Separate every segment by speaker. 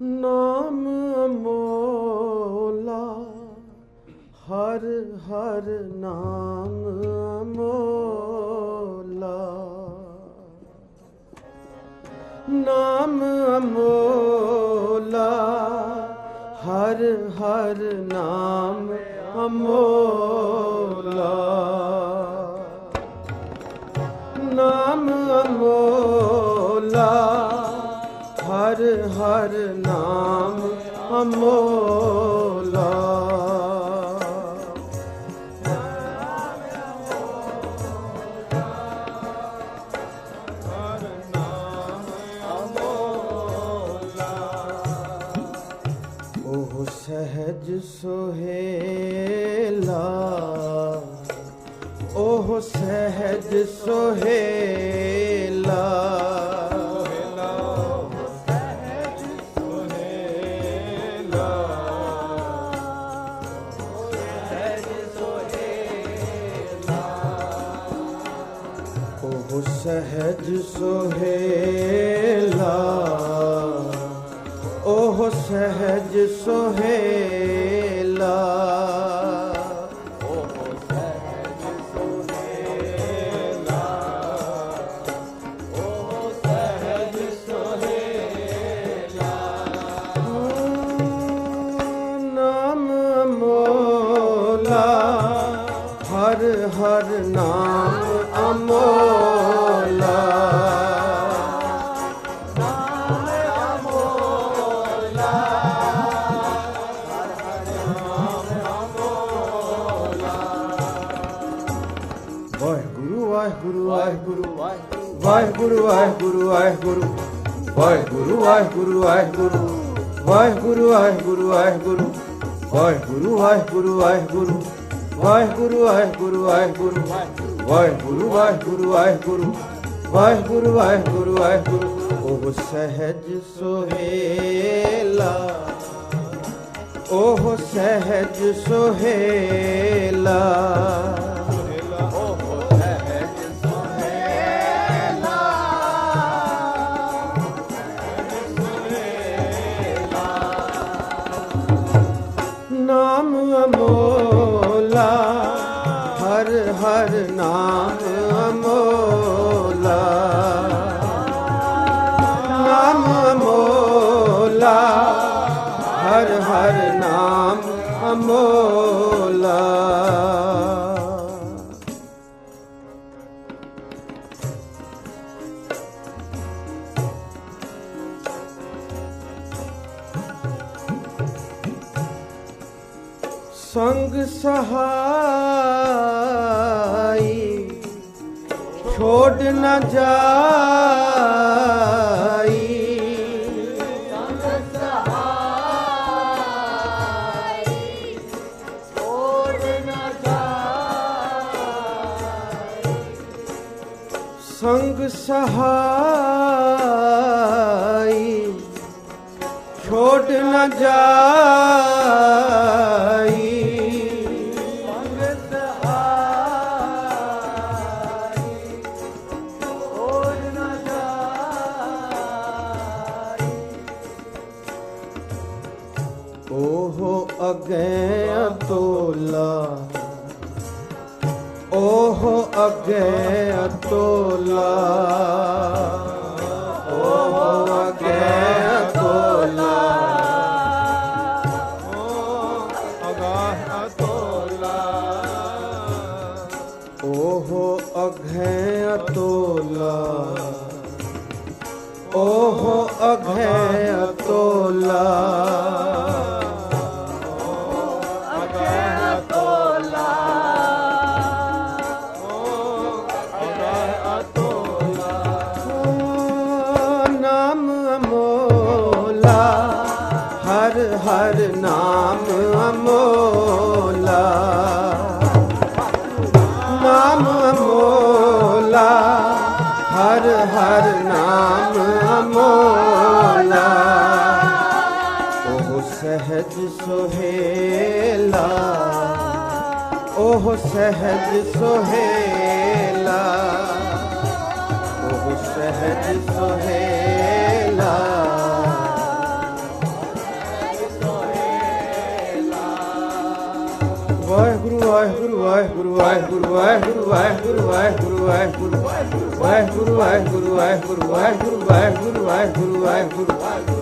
Speaker 1: ਨਾਮ ਅਮੋਲਾ ਹਰ ਹਰ ਨਾਮ ਅਮੋਲਾ। ਨਾਮ ਅਮੋਲਾ ਹਰ ਹਰ ਨਾਮ ਅਮੋਲਾ। ਨਾਮ ਅਮੋਲਾ। ਹਰ ਹਰ ਨਾਮ ਅਮੋਲਾ। ਉਹ ਸਹਿਜ ਸੁਹੇਲਾ। ਉਹ ਸਹਿਜ ਸੁਹੇਲਾ। ਸਹਿਜ ਸੁਹੇਲਾ ਉਹ ਸਹਿਜ ਸੁਹੇਲਾ। ਨਾਮ ਹਰ ਹਰ ਨਾਮ ਵਾਹਿਗੁਰੂ ਵਾਹਿਗੁਰੂ ਵਾਹਿਗੁਰੂ। ਵਾਹਿਗੁਰੂ ਵਾਹਿਗੁਰੂ ਵਾਹਿਗੁਰੂ। ਵਾਹਿਗੁਰੂ ਵਾਹਿਗੁਰੂ ਵਾਹਿਗੁਰੂ। ਵਾਹਿਗੁਰੂ ਵਾਹਿਗੁਰੂ ਵਾਹਿਗੁਰੂ। ਵਾਹਿਗੁਰੂ ਵਾਹਿਗੁਰੂ ਵਾਹਿਗੁਰੂ। ਵਾਹਿਗੁਰੂ ਵਾਹਿਗੁਰੂ ਵਾਹਿਗੁਰੂ। ਵਾਹਿਗੁਰੂ ਵਾਹਿਗੁਰੂ ਵਾਹਿਗੁਰੂ। ਉਹ ਸਹਿਜ ਸੁਹੇਲਾ। ਉਹ ਸਹਿਜ ਸੁਹੇਲਾ। ਸੰਗ ਸਹਾਈ ਛੋੜ ਨ ਜਾਈ। ਸੰਗ ਸਹਾਈ ਛੋੜ ਨ ਜਾਈ। अघय तोला हर नाम अमो ਸਹਿਜ ਸੁਹੇਲਾ ਉਹ ਸਹਿਜ ਸੁਹੇਲਾ ਉਹ ਸਹਿਜ ਸੁਹੇਲਾ ਵਾਹਿਗੁਰੂ ਵਾਹਿਗੁਰੂ ਵਾਹਿਗੁਰੂ ਵਾਹਿਗੁਰੂ ਵਾਹਿਗੁਰੂ ਵਾਹਿਗੁਰੂ ਵਾਹਿਗੁਰੂ ਵਾਹਿਗੁਰੂ ਵਾਹਿਗੁਰੂ ਵਾਹਿਗੁਰੂ ਵਾਹਿਗੁਰੂ ਵਾਹਿਗੁਰੂ ਵਾਹਿਗੁਰੂ ਵਾਹਿਗੁਰੂ ਵਾਹਿਗੁਰੂ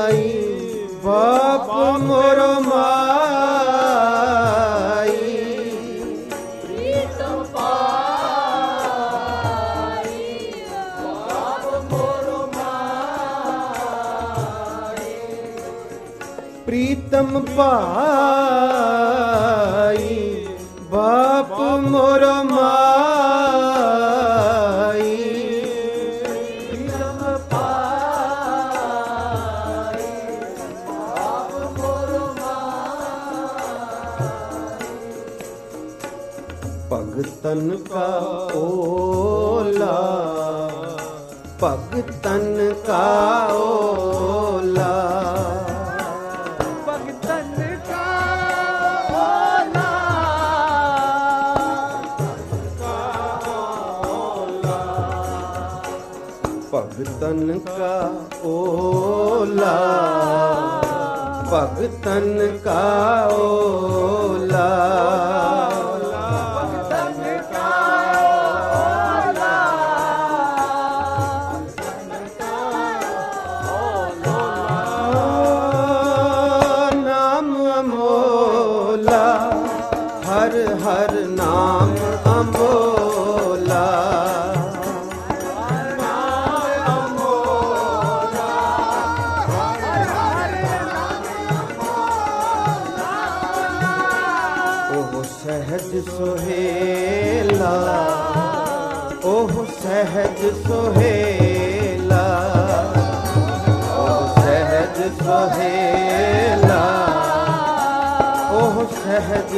Speaker 1: ਭਾਈ ਬਾਪ ਮੋਰ ਮਾਈ।
Speaker 2: ਪ੍ਰੀਤਮ ਪਾਈ ਬਾਪ ਮੋਰ
Speaker 1: ਭਗਤਨ ਕਾ ਓਲਾ ਭਗਤਨ ਕਾ ਓਲਾ
Speaker 2: ਭਗਤਨ ਕਾ ਓਲਾ
Speaker 1: ਭਗਤਨ ਕਾ ਓਲਾ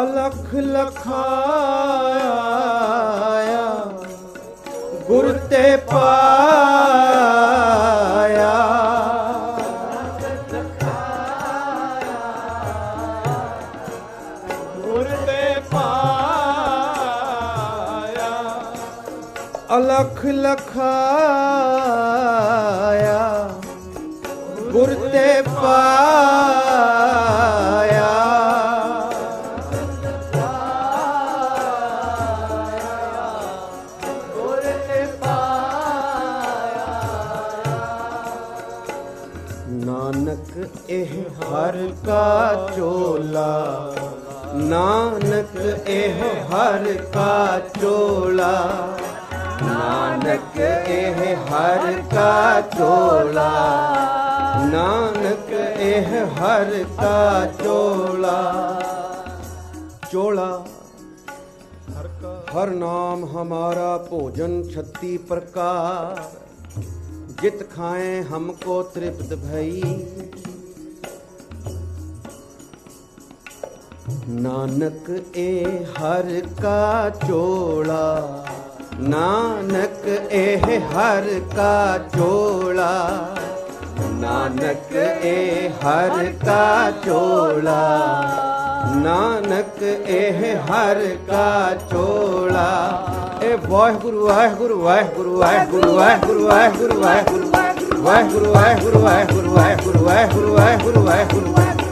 Speaker 1: ਅਲਖ ਲਖਾਇਆ ਗੁਰ ਤੇ ਪਾਇਆ। ਗੁਰ ਪਾਇਆ ਅਲਖ ਲਖਾਇਆ ਗੁਰ चोला नानक एह हर का चोला नानक एह हर का चोला चोला। हर नाम हमारा भोजन छत्ती प्रकार। जित खाएँ हमको तृप्त भई। ਨਾਨਕ ਇਹ ਹਰ ਕਾ ਚੋਲਾ ਨਾਨਕ ਇਹ ਹਰ ਕਾ ਚੋਲਾ ਨਾਨਕ ਇਹ ਹਰ ਕਾ ਚੋਲਾ ਨਾਨਕ ਇਹ ਹਰ ਕਾ ਚੋਲਾ ਇਹ ਵਾਹਿਗੁਰੂ ਵਾਹਿਗੁਰੂ ਵਾਹਿਗੁਰੂ ਵਾਹਿਗੁਰੂ ਵਾਹਿਗੁਰੂ ਵਾਹਿਗੁਰੂ ਵਾਹਿਗੁਰੂ ਵਾਹਿਗੁਰੂ ਵਾਹਿਗੁਰੂ ਵਾਹਿਗੁਰੂ ਵਾਹਿਗੁਰੂ ਵਾਹਿਗੁਰੂ ਵਾਹਿਗੁਰੂ ਵਾਹਿਗੁਰੂ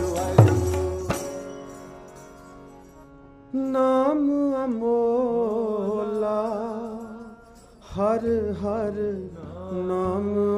Speaker 1: ਹਰ ਹਰ ਨਾਮ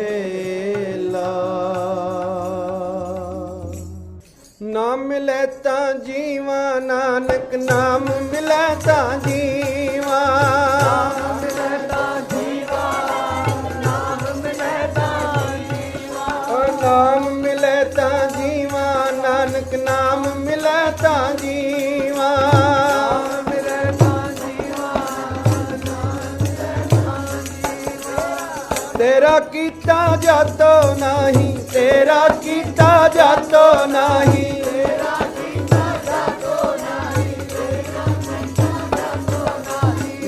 Speaker 1: ਸੁਹੇਲਾ ਨਾਮ ਮਿਲੇ ਤਾਂ ਜੀਵਾ ਨਾਨਕ ਨਾਮ ਮਿਲੇ ਤਾਂ ਜੀਵਾ। ਤੇਰਾ ਕੀਤਾ ਜਾਤੋ ਨਹੀਂ ਤੇਰਾ ਕੀਤਾ ਜਾਤੋ ਨਹੀਂ।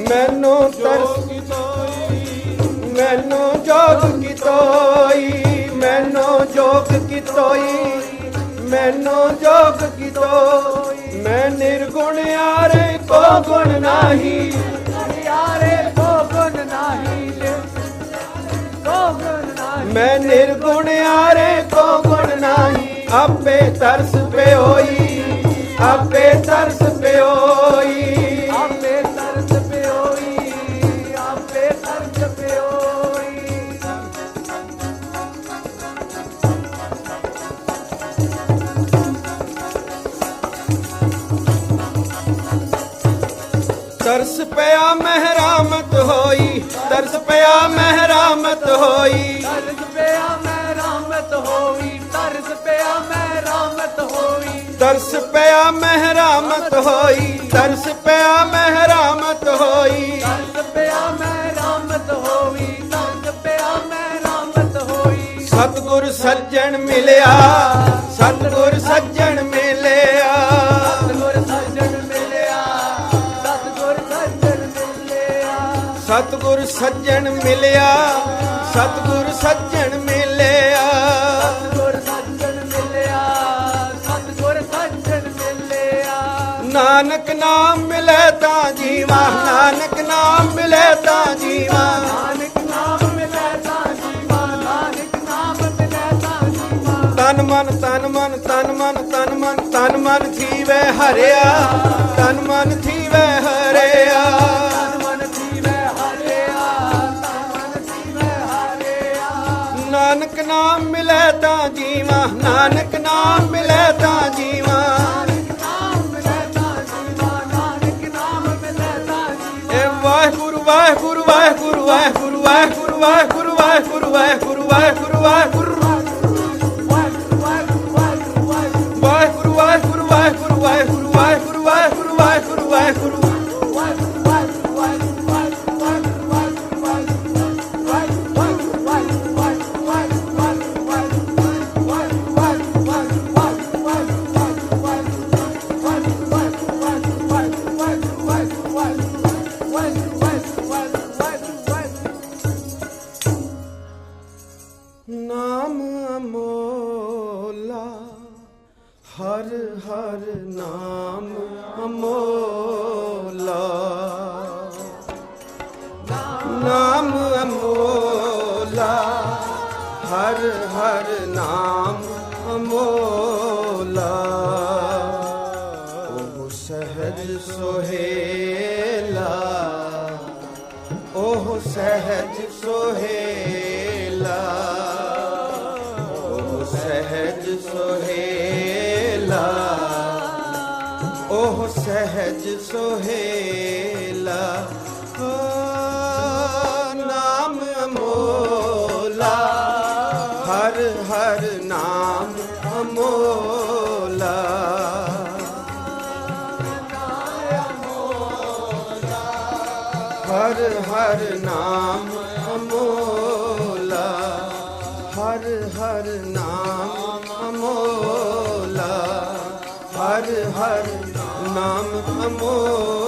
Speaker 1: ਮੈਨੂੰ ਤਰਸ ਮੈਨੂੰ ਜੋਗ ਕੀ ਤੋਈ ਮੈਨੂੰ ਜੋਗ ਕੀ ਤੋਈ ਮੈਨੂੰ ਜੋਗ ਕੀ ਤੋਈ। ਮੈਂ ਨਿਰਗੁਣ ਆਰੇ ਕੋ ਗੁਣ ਨਹੀਂ। ਮੈਂ ਨਿਰਗੁਣ ਆਰੇ ਕੋ ਗੁਣ ਨਹੀਂ ਆਪੇ ਤਰਸ ਪਿਓਈ ਆਪੇ ਤਰਸ ਪਿਓਈ।
Speaker 2: ਆਪੇ ਤਰਸ ਪਿਓਈ ਆਪੇ ਤਰਸ ਪਿਓਈ।
Speaker 1: ਤਰਸ ਪਿਆ ਮਹਿਰਾਮਤ ਹੋਈ ਤਰਸ ਪਿਆ ਮਹਿਰਾਮਤ ਹੋਈ।
Speaker 2: ਤਰਸ ਪਿਆ ਮੈਂ ਰਾਮਤ ਹੋਈ ਤਰਸ ਪਿਆ ਮੈਂ ਰਾਮਤ ਹੋਈ।
Speaker 1: ਤਰਸ ਪਿਆ ਮਹਿਰਾਮਤ ਹੋਈ ਤਰਸ ਪਿਆ ਮਹਿਰਾਮਤ ਹੋਈ।
Speaker 2: ਤਰਸ ਪਿਆ ਮੈਂ ਰਾਮਤ ਹੋਈ ਤਰਸ ਪਿਆ ਮੈਂ ਰਾਮਤ ਹੋਈ।
Speaker 1: ਸਤਗੁਰ ਸੱਜਣ ਮਿਲਿਆ ਸਤਗੁਰ ਸੱਜਣ
Speaker 2: ਸਤਗੁਰ ਸੱਜਣ ਮਿਲਿਆ ਸਤਗੁਰ ਸੱਜਣ ਮਿਲਿਆ।
Speaker 1: ਸਤਿਗੁਰ ਸੱਜਣ ਮਿਲਿਆ ਸਤਿਗੁਰ ਸੱਜਣ ਮਿਲਿਆ। ਨਾਨਕ ਨਾਮ ਮਿਲੇ ਤਾਂ ਜੀਵਾ ਨਾਨਕ ਨਾਮ ਮਿਲੇ ਤਾਂ ਜੀਵਾ।
Speaker 2: ਨਾਨਕ ਨਾਮ ਮਿਲੇ ਤਾਂ ਜੀਵਾ ਨਾਨਕ ਨਾਮ ਮਿਲੇ ਤਾਂ ਜੀਵਾ।
Speaker 1: ਤਨ ਮਨ ਤਨ ਮਨ ਤਨ ਮਨ ਤਨ ਮਨ ਤਨ ਮਨ ਥੀਵੇ ਹਰਿਆ। ਤਨ ਮਨ ਨਾਨਕ ਨਾਮ ਮਿਲੇ ਤਾਂ ਜੀਵਾ ਨਾਨਕ ਨਾਮ ਮਿਲੇ ਤਾਂ ਜੀਵਾ
Speaker 2: ਨਾਨਕ ਨਾਮ
Speaker 1: ਵਾਹਿਗੁਰੂ ਵਾਹਿਗੁਰੂ ਵਾਹਿਗੁਰੂ ਵਾਹਿਗੁਰੂ ਵਾਹਿਗੁਰੂ ਵਾਹਿਗੁਰੂ ਵਾਹਿਗੁਰੂ ਵਾਹਿਗੁਰੂ ਵਾਹਿਗੁਰੂ ਹਰ ਹਰ ਨਾਮ ਅਮੋਲਾ। ਉਹ ਸਹਿਜ ਸੋਹੇਲਾ। ਉਹ ਸਹਿਜ ਸੋਹੇਲਾ। ਉਹ ਸਹਿਜ ਸੋਹੇਲਾ। ਉਹ ਸਹਿਜ ਸੋਹੇਲਾ ਹਰ ਨਾਮ ਅਮੋਲਾ। ਹਰ ਹਰ ਨਾਮ ਅਮੋਲਾ। ਹਰ ਹਰ ਨਾਮ ਅਮੋਲਾ। ਹਰ ਹਰ ਨਾਮ ਅਮੋਲਾ।